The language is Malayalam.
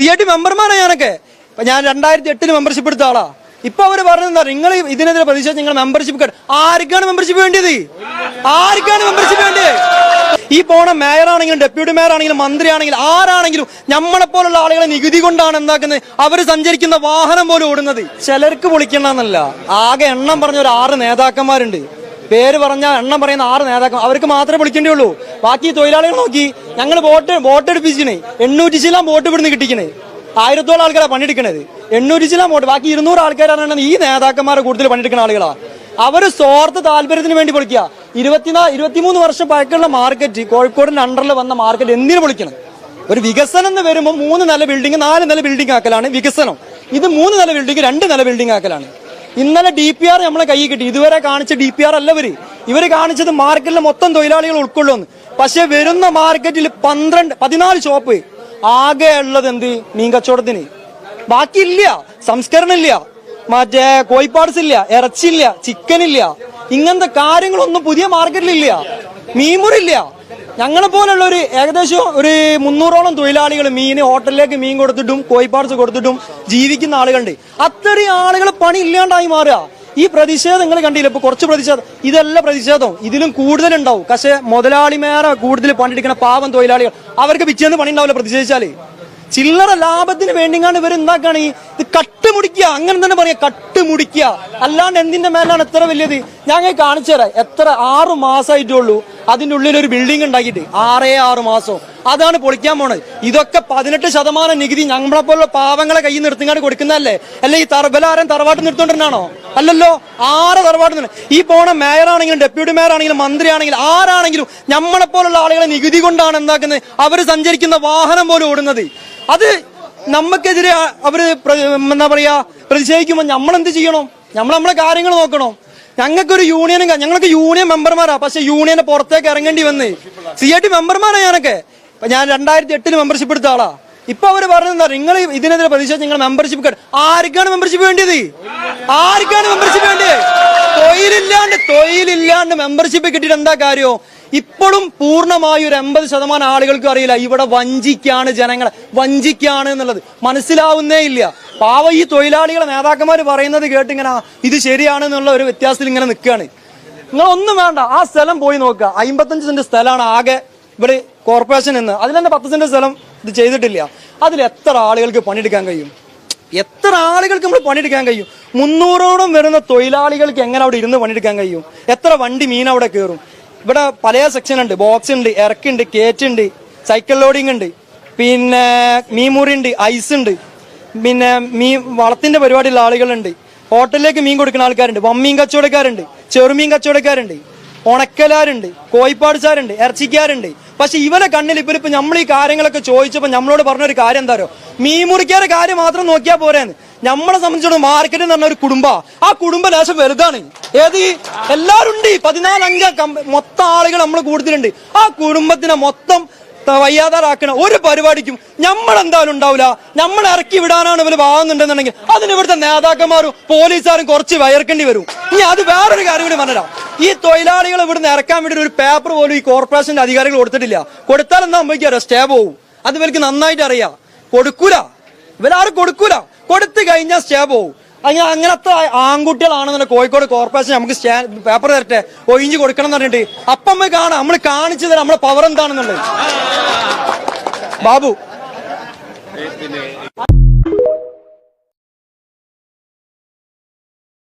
ടി മെമ്പർമാരാണ് ഞാനൊക്കെ. ഇപ്പൊ ഞാൻ രണ്ടായിരത്തി എട്ടിൽ മെമ്പർഷിപ്പ് എടുത്ത ആളാ. ഇപ്പൊ അവർ പറഞ്ഞെന്താ നിങ്ങൾ ഇതിനെതിരെ പ്രതിഷേധിച്ച് നിങ്ങൾ മെമ്പർഷിപ്പ് കാർഡ് ആർക്കാണ് മെമ്പർഷിപ്പ് വേണ്ടിയത്? ആർക്കാണ് മെമ്പർഷിപ്പ് വേണ്ടത് ഈ പോണ മേയർ ആണെങ്കിലും ഡെപ്യൂട്ടി മേയർ ആണെങ്കിലും മന്ത്രി ആണെങ്കിലും ആരാണെങ്കിലും നമ്മളെ പോലുള്ള ആളുകളെ നികുതി കൊണ്ടാണ് എന്താക്കുന്നത്? അവർ സഞ്ചരിക്കുന്ന വാഹനം പോലും ഓടുന്നത്. ചിലർക്ക് പൊളിക്കണമെന്നല്ല ആകെ എണ്ണം പറഞ്ഞ ഒരു ആറ് നേതാക്കന്മാരുണ്ട്. പേര് പറഞ്ഞ എണ്ണം പറയുന്ന ആറ് നേതാക്കന്മാർ അവർക്ക് മാത്രമേ വിളിക്കേണ്ടി ഉള്ളൂ ബാക്കി തൊഴിലാളികൾ നോക്കി. ഞങ്ങൾ വോട്ട് വോട്ട് എടുപ്പിച്ചിന്. എണ്ണൂറ്റി ചിലാം വോട്ട് ഇവിടുന്ന് കിട്ടിക്കണേ ആയിരത്തോളം ആൾക്കാരാണ് പണിയെടുക്കണത്. എണ്ണൂറ്റി ചിലാം വോട്ട്. ബാക്കി ഇരുന്നൂറ് ആൾക്കാരാണ് ഈ നേതാക്കന്മാരെ കൂടുതൽ പണിയെടുക്കുന്ന ആളുകളാണ് അവർ സ്വാർത്ഥ താല്പര്യത്തിന് വേണ്ടി പൊളിക്കുക ഇരുപത്തിനാ ഇരുപത്തിമൂന്ന് വർഷം പഴക്കമുള്ള മാർക്കറ്റ് കോഴിക്കോടിന്റെ അണ്ടറിൽ വന്ന മാർക്കറ്റ് എന്തിനു പൊളിക്കണം? ഒരു വികസനം എന്ന് വരുമ്പോൾ മൂന്ന് നില ബിൽഡിംഗ് നാല് നില ബിൽഡിംഗ് ആക്കലാണ് വികസനം. ഇത് മൂന്ന് നില ബിൽഡിംഗ് രണ്ട് നില ബിൽഡിംഗ് ആക്കലാണ്. ഇന്നലെ ഡി പി ആർ നമ്മളെ കൈ കിട്ടി. ഇതുവരെ കാണിച്ച ഡി പി ആർ അല്ല ഇവർ. ഇവർ കാണിച്ചത് മാർക്കറ്റിലെ മൊത്തം തൊഴിലാളികൾ ഉൾക്കൊള്ളുമെന്ന് പക്ഷെ വരുന്ന മാർക്കറ്റിൽ പന്ത്രണ്ട് പതിനാല് ഷോപ്പ് ആകെ ഉള്ളത് എന്ത്? മീൻ കച്ചവടത്തിന്. ബാക്കിയില്ല. സംസ്കരണം ഇല്ല. മറ്റേ കോഴിപ്പാട്സ് ഇല്ല ഇറച്ചില്ല ചിക്കൻ ഇല്ല. ഇങ്ങനത്തെ കാര്യങ്ങളൊന്നും പുതിയ മാർക്കറ്റിലില്ല മീൻമുറില്ല ഞങ്ങളെ പോലുള്ള ഒരു ഏകദേശം ഒരു മുന്നൂറോളം തൊഴിലാളികൾ മീൻ ഹോട്ടലിലേക്ക് മീൻ കൊടുത്തിട്ടും കോഴിപ്പാട്സ് കൊടുത്തിട്ടും ജീവിക്കുന്ന ആളുകളുണ്ട്. അത്രയും ആളുകൾ പണി ഇല്ലാണ്ടായി മാറുക. ഈ പ്രതിഷേധം നിങ്ങൾ കണ്ടില്ല? ഇപ്പൊ കുറച്ച് പ്രതിഷേധം. ഇതല്ല പ്രതിഷേധം. ഇതിലും കൂടുതൽ ഉണ്ടാവും പക്ഷെ മുതലാളിമാരെ കൂടുതൽ പണിയെടുക്കുന്ന പാവം തൊഴിലാളികൾ. അവർക്ക് പിച്ചേന്ന് പണി ഉണ്ടാവില്ല പ്രതിഷേധിച്ചാൽ. ചില്ലറ ലാഭത്തിന് വേണ്ടിങ്ങാണ്ട് ഇവർ എന്താക്കാണ് ഈ ഇത് കട്ടുമുടിക്കുക? അങ്ങനെ തന്നെ പറയാ കട്ടുമുടിക്കുക. അല്ലാണ്ട് എന്തിന്റെ മേലാണ് എത്ര വലിയത്? ഞങ്ങൾ കാണിച്ചു തരാം. എത്ര ആറു മാസമായിട്ടുള്ളൂ അതിന്റെ ഉള്ളിൽ ഒരു ബിൽഡിംഗ് ഉണ്ടാക്കിയിട്ട്. ആറേ ആറ് മാസം. അതാണ് പൊളിക്കാൻ പോണത്. ഇതൊക്കെ പതിനെട്ട് ശതമാനം നികുതി ഞങ്ങളെ പോലുള്ള പാവങ്ങളെ കയ്യിൽ നിർത്തിങ്ങാണ്ട് കൊടുക്കുന്നതല്ലേ? അല്ല ഈ തറബലാരം തറവാട്ട് നിർത്തോണ്ടിരുന്നാണോ അല്ലല്ലോ. ആറ് തറവാട്ട് ഈ പോണ മേയർ ആണെങ്കിലും ഡെപ്യൂട്ടി മേയർ ആണെങ്കിലും മന്ത്രി ആണെങ്കിലും ആരാണെങ്കിലും നമ്മളെ പോലുള്ള ആളുകളെ നികുതി കൊണ്ടാണ് എന്താക്കുന്നത്? അവർ സഞ്ചരിക്കുന്ന വാഹനം പോലും ഓടുന്നത്. അത് നമുക്കെതിരെ അവർ എന്താ പറയാ പ്രതിഷേധിക്കുമ്പോൾ നമ്മൾ എന്ത് ചെയ്യണം? നമ്മൾ നമ്മളെ കാര്യങ്ങൾ നോക്കണം. ഞങ്ങൾക്കൊരു യൂണിയനും ഞങ്ങൾക്ക് യൂണിയൻ മെമ്പർമാരാ പക്ഷെ യൂണിയനെ പുറത്തേക്ക് ഇറങ്ങേണ്ടി വന്ന്. സി ഐ ടി മെമ്പർമാരാ ഞാനൊക്കെ. ഞാൻ രണ്ടായിരത്തി എട്ടിൽ മെമ്പർഷിപ്പ് എടുത്ത ആളാ. ഇപ്പൊ അവർ പറഞ്ഞെന്താ നിങ്ങൾ ഇതിനെതിരെ പ്രതിഷേധിച്ച് നിങ്ങൾ മെമ്പർഷിപ്പ് ആർക്കാണ് മെമ്പർഷിപ്പ് വേണ്ടിയത്? ആർക്കാണ് മെമ്പർഷിപ്പ് വേണ്ടത് തൊഴിലില്ലാണ്ട് തൊഴിലില്ലാണ്ട് മെമ്പർഷിപ്പ് കിട്ടിയിട്ട് എന്താ കാര്യോ? ഇപ്പോഴും പൂർണമായി ഒരു എൺപത് ശതമാനം ആളുകൾക്കും അറിയില്ല. ഇവിടെ വഞ്ചിക്കാണ് ജനങ്ങളെ. വഞ്ചിക്കാണ് എന്നുള്ളത് മനസ്സിലാവുന്നേ ഇല്ല. പാവ ഈ തൊഴിലാളികളെ നേതാക്കന്മാർ പറയുന്നത് കേട്ട് ഇങ്ങനെ ഇത് ശരിയാണെന്നുള്ള ഒരു വ്യത്യാസത്തിൽ ഇങ്ങനെ നിൽക്കുകയാണ്. നിങ്ങൾ ഒന്നും വേണ്ട. ആ സ്ഥലം പോയി നോക്കുക. അമ്പത്തഞ്ച് സെന്റ് സ്ഥലമാണ് ആകെ ഇവിടെ കോർപ്പറേഷൻ എന്ന്. അതിൽ തന്നെ പത്ത് സെന്റ് സ്ഥലം ഇത് ചെയ്തിട്ടില്ല. അതിൽ എത്ര ആളുകൾക്ക് പണിയെടുക്കാൻ കഴിയും? എത്ര ആളുകൾക്ക് നമ്മൾ പണിയെടുക്കാൻ കഴിയും? മുന്നൂറോളം വരുന്ന തൊഴിലാളികൾക്ക് എങ്ങനെ അവിടെ ഇരുന്ന് പണിയെടുക്കാൻ കഴിയും? എത്ര വണ്ടി മീൻ അവിടെ കയറും? ഇവിടെ പല സെക്ഷൻ ഉണ്ട്. ബോക്സ് ഉണ്ട് ഇറക്കുണ്ട് കേറ്റ് ഉണ്ട് സൈക്കിൾ ലോഡിംഗ് ഉണ്ട്. പിന്നെ മീൻമുറി ഉണ്ട് ഐസ് ഉണ്ട്. പിന്നെ മീൻ വളത്തിന്റെ പരിപാടിയുള്ള ആളുകളുണ്ട്. ഹോട്ടലിലേക്ക് മീൻ കൊടുക്കുന്ന ആൾക്കാരുണ്ട്. വമ്മീൻ കച്ചവടക്കാരുണ്ട്. ചെറുമീൻ കച്ചവടക്കാരുണ്ട്. ഉണക്കലാരുണ്ട് കോഴിപ്പാടുസാരുണ്ട് ഇറച്ചിക്കാരുണ്ട്. പക്ഷെ ഇവരെ കണ്ണിൽ ഇപ്പൊ നമ്മൾ ഈ കാര്യങ്ങളൊക്കെ ചോദിച്ചപ്പോ നമ്മളോട് പറഞ്ഞൊരു കാര്യം എന്താ പറയുക മീൻ മുറിക്കാരുടെ കാര്യം മാത്രം നോക്കിയാൽ പോരാന്ന്. നമ്മളെ സംബന്ധിച്ചോളം മാർക്കറ്റ് എന്ന് പറഞ്ഞ ഒരു കുടുംബ. ആ കുടുംബ ലേശം വലുതാണ്. ഏത്? എല്ലാരും ഉണ്ട് ഈ പതിനാല് അംഗ കമ്പ- മൊത്തം ആളുകൾ നമ്മൾ കൂടുതലുണ്ട് ആ കുടുംബത്തിനെ മൊത്തം വയ്യാതാറാക്കണ ഒരു പരിപാടിക്കും നമ്മൾ എന്തായാലും ഉണ്ടാവില്ല നമ്മൾ ഇറക്കി വിടാനാണ് ഇവർ വാങ്ങുന്നുണ്ടെന്നുണ്ടെങ്കിൽ അതിന് ഇവിടുത്തെ നേതാക്കന്മാരും പോലീസുകാരും കുറച്ച് വയർക്കേണ്ടി വരും. ഇനി അത് വേറൊരു കാര്യം കൂടി പറഞ്ഞുതരാം. ഈ തൊഴിലാളികൾ ഇവിടുന്ന് ഇറക്കാൻ വേണ്ടി ഒരു പേപ്പർ പോലും ഈ കോർപ്പറേഷന്റെ അധികാരികൾ കൊടുത്തിട്ടില്ല. കൊടുത്താൽ എന്താ സംഭവിക്കാറോ സ്റ്റേ പോവും. അത് ഇവർക്ക് നന്നായിട്ട് അറിയാം. കൊടുക്കൂല. ഇവരാരും കൊടുക്കൂല. കൊടുത്തു കഴിഞ്ഞാൽ സ്റ്റേ പോവും. അങ്ങനെ അങ്ങനത്തെ ആൺകുട്ടികളാണെന്നുണ്ടെങ്കിൽ കോഴിക്കോട് കോർപ്പറേഷൻ നമുക്ക് പേപ്പർ തരട്ടെ ഒഴിഞ്ഞു കൊടുക്കണം എന്ന് പറഞ്ഞിട്ട്. അപ്പം നമ്മൾ കാണാം. നമ്മൾ കാണിച്ചു തരാം നമ്മളെ പവർ എന്താണെന്നുള്ളത്. ബാബു.